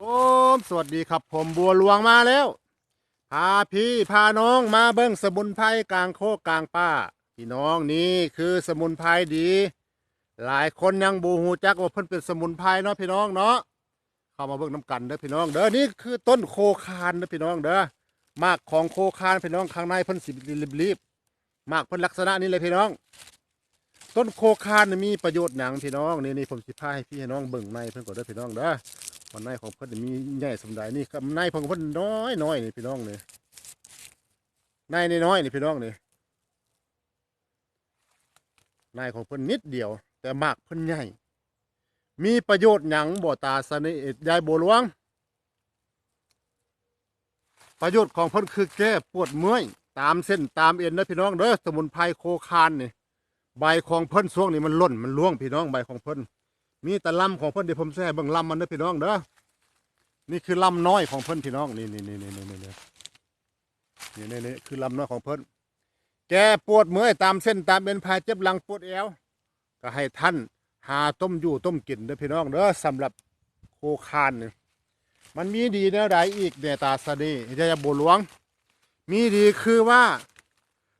โอ้มสวัสดีครับผมบัวหลวงมาแล้ว พาพี่พาน้องมาเบิ้งสมุนไพรกลางโคกกลางป่าพี่น้องนี่คือสมุนไพรดี หลายคนยังบูฮูจักว่าเพิ่นเป็นสมุนไพรเนาะพี่น้องเนาะเข้ามาเบิ่งน้ำกันเด้อพี่น้องเด้อนี่คือต้นโคคานเด้อพี่น้องเด้อมากของโคคานพี่น้องข้างในเพิ่นสิบรีบมากเพิ่นลักษณะนี้เลยพี่น้อง ต้นโคคานมีประโยชน์หยังพี่น้องนี่นี่ผมสิพาให้พี่ให้น้องเบิ่งในเพิ่นก่อนเด้อพี่น้องเด้อันในของเพิ่นมีใหญ่สมใดนี่ครับในของเพิ่นน้อยน้อยนี่พี่น้องนี่ในนี่น้อยนี่พี่น้องนี่ในของเพิ่นนิดเดียว แต่มากเพิ่นใหญ่ มีประโยชน์หยังบ่ตาสนิทยายบัวหลวง ประโยชน์ของเพิ่นคือแก้ปวดเมื่อย ตามเส้นตามเอ็นนะพี่น้องเด้อสมุนไพรโคคานนี่ใบของเพิ่นช่วงนี้มันล่นมันร่วงพี่น้องใบของเพิ่น มีแต่ลำของเพิ่อนเดี๋ยวผมจะให้เบิ่งลำมันเด้อพี่น้องเด้อนี่คือลำน้อยของเพิ่อนพี่น้องนี่นี่นี่นี่นี่นี่นี่นี่นี่คือลำน้อยของเพิ่อนแกปวดเมื่อยตามเส้นตามเอ็นพายเจ็บหลังปวดเอวก็ให้ท่านหาต้มอยู่ต้มกินเด้อพี่น้องเด้อสำหรับโคคานนี่มันมีดีแนวใดอีกเนตาสะดีจะจะบัวหลวง มีดีคือว่า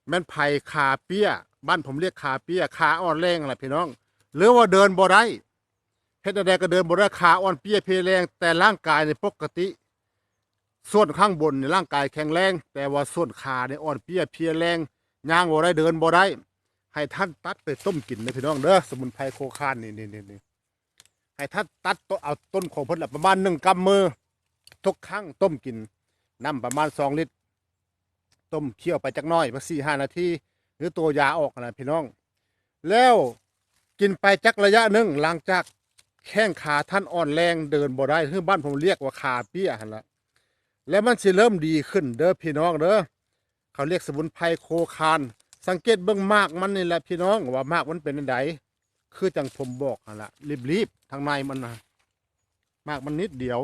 แมันไผ่ขาเปี้ย บ้านผมเรียกขาเปี้ยขาอ่อนแรงอะไรพี่น้อง หรือว่าเดินบ่ได้ เฮ็ดใดก็เดินบนราคาอ่อนเปียเพลียแรงแต่ร่างกายในปกติ ส่วนข้างบนในร่างกายแข็งแรง แต่ว่าส่วนขาในอ่อนเปียเพลียแรงย่างบ่ได้เดินบ่ได้ ให้ท่านตัดไปต้มกินนะพี่น้องเด้อสมุนไพรโคคานนี่นี่นี่นให้ท่านตัดต้นเอาต้นของเพิ่นละประมาณหนึ่งกำมือทุกครั้งต้มกินน้ำประมาณสองลิตร ต้มเคี่ยวไปจักน้อยประสี่ห้านาทีหรือตัวยาออกนะพี่น้อง แล้วกินไปจักระยะหนึ่งหลังจาก แข้งขาท่านอ่อนแรงเดินบ่ได้คือบ้านผมเรียกว่าขาเปี้ยหันละแล้วมันสิเริ่มดีขึ้นเด้อพี่น้องเด้อเขาเรียกสมุนไพรโคคาน สังเกตเบื้องมากมันนี่แหละพี่น้องว่ามากมันเป็นอันใดคือจังผมบอกหันละรีบๆทางในมันนะมากมันนิดเดียว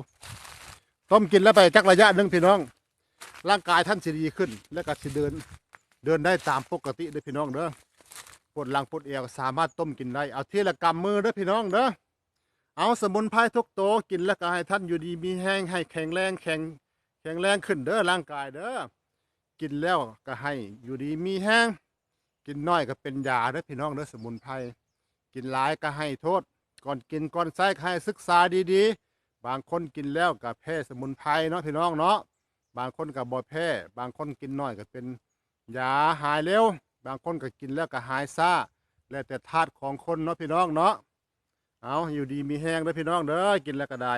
ต้มกินแล้วไปจักระยะหนึ่งพี่น้อง ร่างกายท่านสิดีขึ้น แล้วก็สิเดิน เดินได้ตามปกติเด้อพี่น้องเด้อปวดหลังปวดเอวสามารถต้มกินได้เอาเทีละกำมือเด้อพี่น้องเด้อ เอาสมุนไพรทุกโตกินแล้วก็ให้ท่านอยู่ดีมีแห้งให้แข็งแรงแข็งแข็งแรงขึ้นเด้อร่างกายเด้อกินแล้วก็ให้อยู่ดีมีแห้งกินน้อยก็เป็นยาเด้อพี่น้องเด้อสมุนไพรกินหลายก็ให้โทษ ก่อนกินก่อนใช้ให้ศึกษาดีๆ บางคนกินแล้วก็แพ้สมุนไพรเนาะพี่น้องเนาะบางคนก็บ่แพ้บางคนกินน้อยก็เป็นยาหายเร็ว บางคนก็กินแล้วก็หายซ่าแล้วแต่ธาตุของคนเนาะพี่น้องเนาะ เอาอยู่ดีมีแห้งเด้อพี่น้องเด้อกินแล้วก็ได้